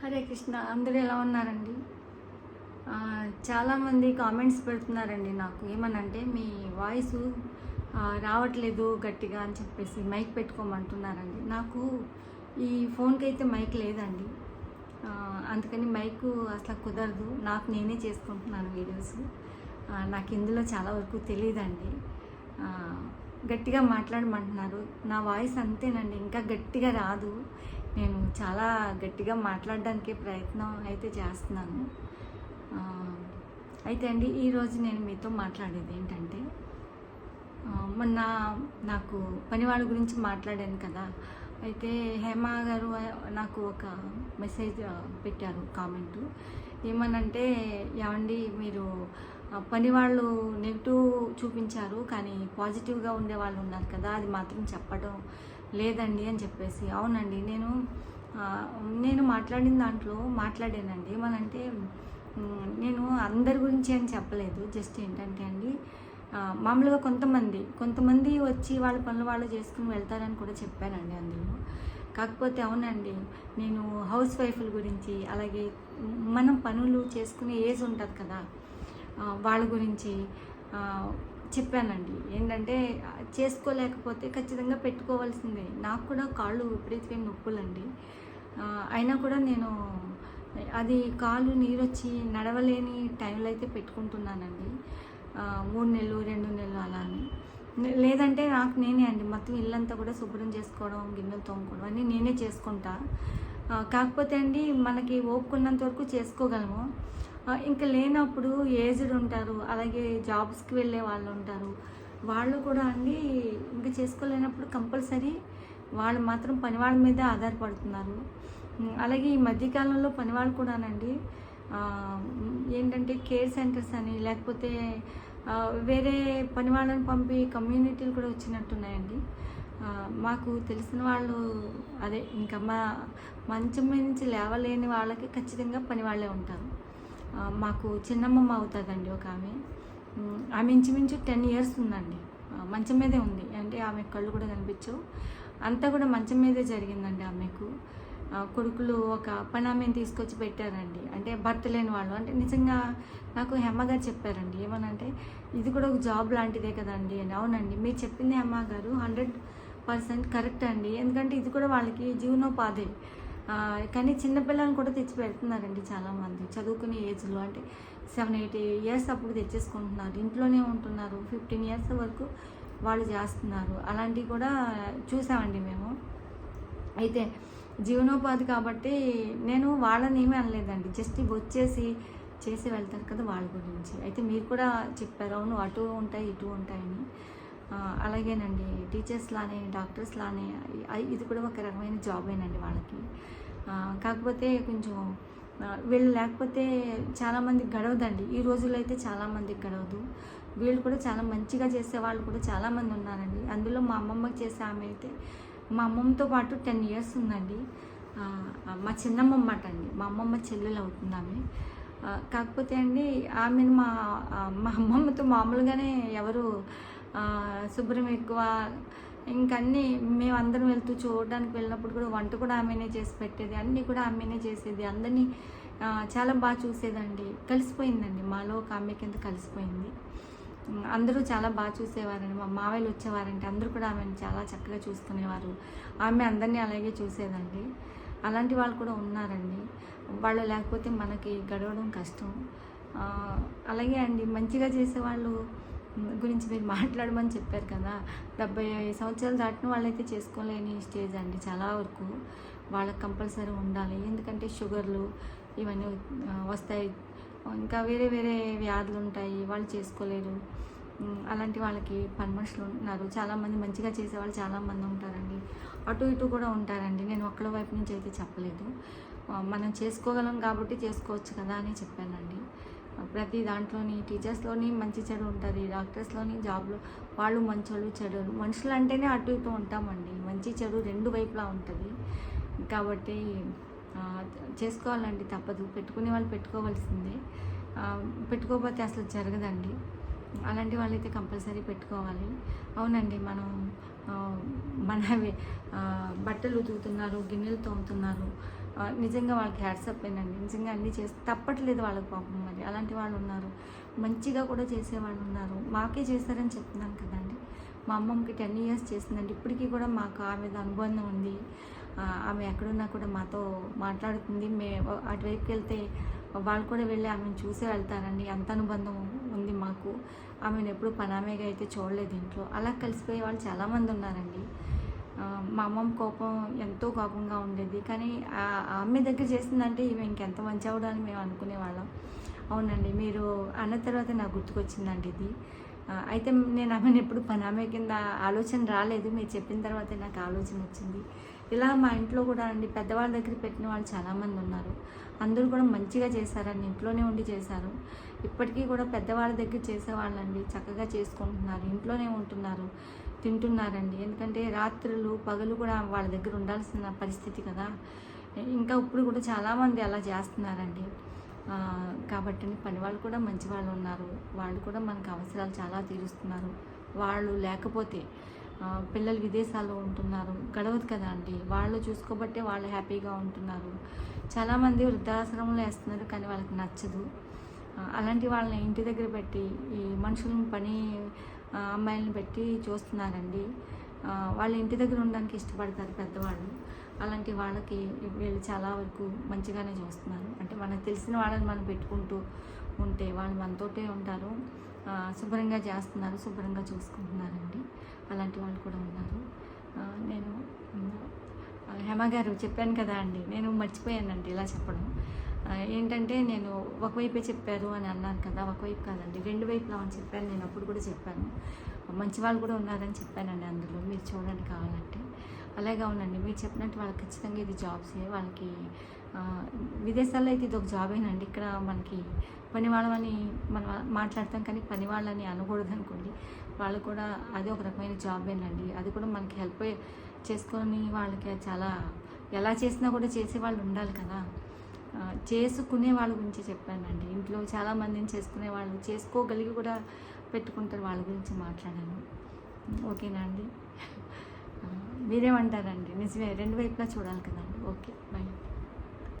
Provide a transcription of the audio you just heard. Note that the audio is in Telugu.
హరే కృష్ణ అందరూ ఎలా ఉన్నారండి? చాలామంది కామెంట్స్ పెడుతున్నారండి నాకు. ఏమనంటే మీ వాయిస్ రావట్లేదు గట్టిగా అని చెప్పేసి మైక్ పెట్టుకోమంటున్నారండి. నాకు ఈ ఫోన్కి అయితే మైక్ లేదండి. అందుకని మైక్ అసలు కుదరదు. నాకు నేనే చేసుకుంటున్నాను వీడియోస్. నాకు ఇందులో చాలా వరకు తెలియదండి గట్టిగా మాట్లాడమంటున్నారు. నా వాయిస్ అంతేనండి. ఇంకా గట్టిగా రాదు. నేను చాలా గట్టిగా మాట్లాడడానికి ప్రయత్నం అయితే చేస్తున్నాను. అయితే అండి ఈరోజు నేను మీతో మాట్లాడేది ఏంటంటే మొన్న నాకు పనివాళ్ళ గురించి మాట్లాడాను కదా. అయితే హేమ గారు నాకు ఒక మెసేజ్ పెట్టారు కామెంట్. ఏమనంటే ఏమండి మీరు పని పనివాళ్ళు నెగిటివ్ చూపించారు కానీ పాజిటివ్గా ఉండే వాళ్ళు ఉన్నారు కదా అది మాత్రం చెప్పడం లేదండి అని చెప్పేసి. అవునండి నేను నేను మాట్లాడిన దాంట్లో మాట్లాడానండి. ఏమనంటే నేను అందరి గురించి అని చెప్పలేదు. జస్ట్ ఏంటంటే అండి మామూలుగా కొంతమంది కొంతమంది వచ్చి వాళ్ళ పనులు వాళ్ళు చేసుకుని వెళ్తారని కూడా చెప్పానండి అందులో. కాకపోతే అవునండి నేను హౌస్ వైఫ్ల గురించి అలాగే మనం పనులు చేసుకునే ఏజ్ ఉంటుంది కదా వాళ్ళ గురించి చెప్పానండి. ఏంటంటే చేసుకోలేకపోతే ఖచ్చితంగా పెట్టుకోవాల్సిందే. నాకు కూడా కాళ్ళు విపరీతమైన నొప్పులండి. అయినా కూడా నేను అది కాళ్ళు నీరు వచ్చి నడవలేని టైంలో అయితే పెట్టుకుంటున్నానండి. మూడు నెలలు రెండు నెలలు అలా అని లేదంటే నాకు నేనే అండి. మొత్తం ఇల్లంతా కూడా శుభ్రం చేసుకోవడం గిన్నెలు తోముకోవడం అన్నీ నేనే చేసుకుంటా. కాకపోతే అండి మనకి ఓపుకున్నంత వరకు చేసుకోగలము. ఇంకా లేనప్పుడు ఏజ్డ్ ఉంటారు అలాగే జాబ్స్కి వెళ్ళే వాళ్ళు ఉంటారు. వాళ్ళు కూడా అండి ఇంకా చేసుకోలేనప్పుడు కంపల్సరీ వాళ్ళు మాత్రం పని వాళ్ళ మీదే ఆధారపడుతున్నారు. అలాగే ఈ మధ్యకాలంలో పనివాళ్ళు కూడానండి ఏంటంటే కేర్ సెంటర్స్ అని లేకపోతే వేరే పని వాళ్ళని పంపి కమ్యూనిటీలు కూడా వచ్చినట్టున్నాయండి. మాకు తెలిసిన వాళ్ళు అదే ఇంకా మా మంచం నుంచి లేవలేని వాళ్ళకి ఖచ్చితంగా పని వాళ్ళే ఉంటారు. మాకు చిన్నమ్మమ్మ అవుతుందండి ఒక ఆమె. ఆమె ఇంచుమించు టెన్ ఇయర్స్ ఉందండి. మంచం మీదే ఉంది. అంటే ఆమె కళ్ళు కూడా కనిపించవు. అంతా కూడా మంచం మీదే జరిగిందండి ఆమెకు. కొడుకులు ఒక పని ఆమెను తీసుకొచ్చి పెట్టారండి. అంటే భర్త లేని వాళ్ళు. అంటే నిజంగా నాకు హెమ్మగారు చెప్పారండి. ఏమనంటే ఇది కూడా ఒక జాబ్ లాంటిదే కదండి అని. అవునండి మీరు చెప్పింది హెమ్మ గారు హండ్రెడ్ పర్సెంట్ కరెక్ట్ అండి. ఎందుకంటే ఇది కూడా వాళ్ళకి జీవనోపాధి. కానీ చిన్నపిల్లల్ని కూడా తెచ్చి పెడుతున్నారండి చాలామంది. చదువుకునే ఏజ్లో అంటే సెవెన్ ఎయిట్ ఇయర్స్ అప్పుడు తెచ్చేసుకుంటున్నారు. ఇంట్లోనే ఉంటున్నారు. ఫిఫ్టీన్ ఇయర్స్ వరకు వాళ్ళు చేస్తున్నారు. అలాంటివి కూడా చూసామండి మేము. అయితే జీవనోపాధి కాబట్టి నేను వాళ్ళని ఏమీ అనలేదండి. జస్ట్ వచ్చేసి చేసి వెళ్తారు కదా వాళ్ళ గురించి. అయితే మీరు కూడా చెప్పారు. అవును అటు ఉంటాయి ఇటు ఉంటాయని. అలాగేనండి. టీచర్స్ లానే డాక్టర్స్ లానే ఇది కూడా ఒక రకమైన జాబేనండి వాళ్ళకి. కాకపోతే కొంచెం వీళ్ళు లేకపోతే చాలామంది గడవదండి. ఈ రోజుల్లో అయితే చాలామందికి గడవదు. వీళ్ళు కూడా చాలా మంచిగా చేసే వాళ్ళు కూడా చాలామంది ఉన్నారండి. అందులో మా అమ్మమ్మకి చేసే ఆమె అయితే మా అమ్మమ్మతో పాటు టెన్ ఇయర్స్ ఉందండి. మా చిన్నమ్మ అన్నమాట అండి మా అమ్మమ్మ చెల్లెలు అవుతుంది ఆమె. కాకపోతే అండి ఆమెను మా మా అమ్మమ్మతో మామూలుగానే ఎవరు శుభ్రం ఎక్కువ. ఇంకన్నీ మేమందరం వెళ్తూ చూడడానికి వెళ్ళినప్పుడు కూడా వంట కూడా ఆమెనే చేసి పెట్టేది అన్నీ కూడా ఆమెనే చేసేది. అందరినీ చాలా బాగా చూసేదండి. కలిసిపోయిందండి. మాలో ఒక ఆమె కింద కలిసిపోయింది. అందరూ చాలా బాగా చూసేవారండి. మా మావయ్యలు వచ్చేవారంటే అందరూ కూడా ఆమెను చాలా చక్కగా చూసుకునేవారు. ఆమె అందరినీ అలాగే చూసేదండి. అలాంటి వాళ్ళు కూడా ఉన్నారండి. వాళ్ళు లేకపోతే మనకి గడవడం కష్టం. అలాగే అండి. మంచిగా చేసేవాళ్ళు గురించి మీరు మాట్లాడమని చెప్పారు కదా. డెబ్బై సంవత్సరాలు దాటిన వాళ్ళైతే చేసుకోలేని స్టేజ్ అండి చాలా వరకు. వాళ్ళకి కంపల్సరీ ఉండాలి. ఎందుకంటే షుగర్లు ఇవన్నీ వస్తాయి. ఇంకా వేరే వేరే వ్యాధులు ఉంటాయి. వాళ్ళు చేసుకోలేరు. అలాంటి వాళ్ళకి పని మనుషులు ఉంటున్నారు చాలామంది మంచిగా చేసేవాళ్ళు చాలామంది ఉంటారండి. అటు ఇటు కూడా ఉంటారండి. నేను ఒక్కళ్ళ వైపు నుంచి అయితే చెప్పలేదు. మనం చేసుకోగలం కాబట్టి చేసుకోవచ్చు కదా అని చెప్పానండి. ప్రతి దాంట్లోని టీచర్స్లోని మంచి చెడు ఉంటుంది డాక్టర్స్లోని జాబ్లో వాళ్ళు మంచోళ్ళు చెడు మనుషులు అంటేనే అటు ఇటు ఉంటామండి. మంచి చెడు రెండు వైపులా ఉంటుంది. కాబట్టి చేసుకోవాలండి తప్పదు. పెట్టుకునే వాళ్ళు పెట్టుకోవాల్సిందే. పెట్టుకోకపోతే అసలు జరగదండి. అలాంటి వాళ్ళైతే కంపల్సరీ పెట్టుకోవాలి. అవునండి మనం మన మనవి బట్టలు ఉతుకుతున్నారు గిన్నెలు తోముతున్నారు నిజంగా వాళ్ళకి హ్యాట్సప్ అయినండి నిజంగా అన్నీ చేసి తప్పట్లేదు వాళ్ళకి పాపం మరి. అలాంటి వాళ్ళు ఉన్నారు. మంచిగా కూడా చేసేవాళ్ళు ఉన్నారు. మాకే చేశారని చెప్తున్నాను కదండి. మా అమ్మమ్మకి టెన్ ఇయర్స్ చేసిందండి. ఇప్పటికీ కూడా మాకు ఆమె అనుబంధం ఉంది. ఆమె ఎక్కడున్నా కూడా మాతో మాట్లాడుతుంది. మే అటువైపుకి వెళ్తే వాళ్ళు కూడా వెళ్ళి ఆమెను చూసే వెళ్తారండి. అంత అనుబంధం ఉంది మాకు. ఆమెను ఎప్పుడు పనామేగా అయితే చూడలేదు ఇంట్లో. అలా కలిసిపోయే వాళ్ళు చాలామంది ఉన్నారండి. మా అమ్మమ్మ కోపం ఎంతో కోపంగా ఉండేది. కానీ ఆ అమ్మాయి దగ్గర చేసిందంటే ఈమె ఇంకెంత మంచి అవడాన్ని మేము అనుకునేవాళ్ళం. అవునండి మీరు అన్న తర్వాత నాకు గుర్తుకొచ్చిందండి ఇది. అయితే నేను ఆమెను ఎప్పుడు పనామే కింద ఆలోచన రాలేదు. మీరు చెప్పిన తర్వాత నాకు ఆలోచన వచ్చింది. ఇలా మా ఇంట్లో కూడా అండి పెద్దవాళ్ళ దగ్గర పెట్టిన వాళ్ళు చాలామంది ఉన్నారు. అందరూ కూడా మంచిగా చేశారండి ఇంట్లోనే ఉండి చేశారు. ఇప్పటికీ కూడా పెద్దవాళ్ళ దగ్గర చేసేవాళ్ళండి. చక్కగా చేసుకుంటున్నారు. ఇంట్లోనే ఉంటున్నారు. తింటున్నారండి. ఎందుకంటే రాత్రులు పగలు కూడా వాళ్ళ దగ్గర ఉండాల్సిన పరిస్థితి కదా. ఇంకా ఇప్పుడు కూడా చాలామంది అలా చేస్తున్నారండి. కాబట్టి పని వాళ్ళు కూడా మంచి వాళ్ళు ఉన్నారు. వాళ్ళు కూడా మనకు అవసరాలు చాలా తీరుస్తున్నారు. వాళ్ళు లేకపోతే పిల్లలు విదేశాల్లో ఉంటున్నారు. గడవదు కదా అండి. వాళ్ళు చూసుకోబట్టే వాళ్ళు హ్యాపీగా ఉంటున్నారు. చాలామంది వృద్ధాశ్రమంలో వేస్తున్నారు కానీ వాళ్ళకి నచ్చదు. అలాంటి వాళ్ళని ఇంటి దగ్గర పెట్టి ఈ మనుషులను పని అమ్మాయిలను పెట్టి చూస్తున్నారండి. వాళ్ళు వాళ్ళ ఇంటి దగ్గర ఉండడానికి ఇష్టపడతారు పెద్దవాళ్ళు. అలాంటి వాళ్ళకి వీళ్ళు చాలా వరకు మంచిగానే చూస్తున్నారు. అంటే మనకు తెలిసిన వాళ్ళని మనం పెట్టుకుంటూ ఉంటే వాళ్ళు మనతోటే ఉంటారు. శుభ్రంగా చేస్తున్నారు శుభ్రంగా చూసుకుంటున్నారండి. అలాంటి వాళ్ళు కూడా ఉన్నారు. నేను హేమ గారు చెప్పాను కదా అండి. నేను మర్చిపోయానండి ఇలా చెప్పడం. ఏంటంటే నేను ఒకవైపే చెప్పారు అని అన్నాను కదా ఒకవైపు కాదండి రెండు వైపులా అని చెప్పాను నేను అప్పుడు కూడా చెప్పాను. మంచి వాళ్ళు కూడా ఉన్నారని చెప్పానండి అందులో మీరు చూడండి కావాలంటే. అలాగే అవునండి మీరు చెప్పినట్టు వాళ్ళకి ఖచ్చితంగా ఇది జాబ్సే వాళ్ళకి విదేశాల్లో అయితే ఇది ఒక జాబేనండి ఇక్కడ మనకి పని వాళ్ళని మనం మాట్లాడతాం కానీ పని వాళ్ళని అనకూడదు అనుకోండి వాళ్ళు కూడా అది ఒక రకమైన జాబేనండి అది కూడా మనకి హెల్ప్ చేసుకొని వాళ్ళకి చాలా ఎలా చేసినా కూడా చేసే వాళ్ళు ఉండాలి కదా. చేసుకునే వాళ్ళ గురించి చెప్పానండి. ఇంట్లో చాలామందిని చేసుకునే వాళ్ళు చేసుకోగలిగి కూడా పెట్టుకుంటారు వాళ్ళ గురించి మాట్లాడాను. ఓకేనా అండి? మీరేమంటారండి? నిజమే రెండు వైపులా చూడాలి కదండి. Okay bye.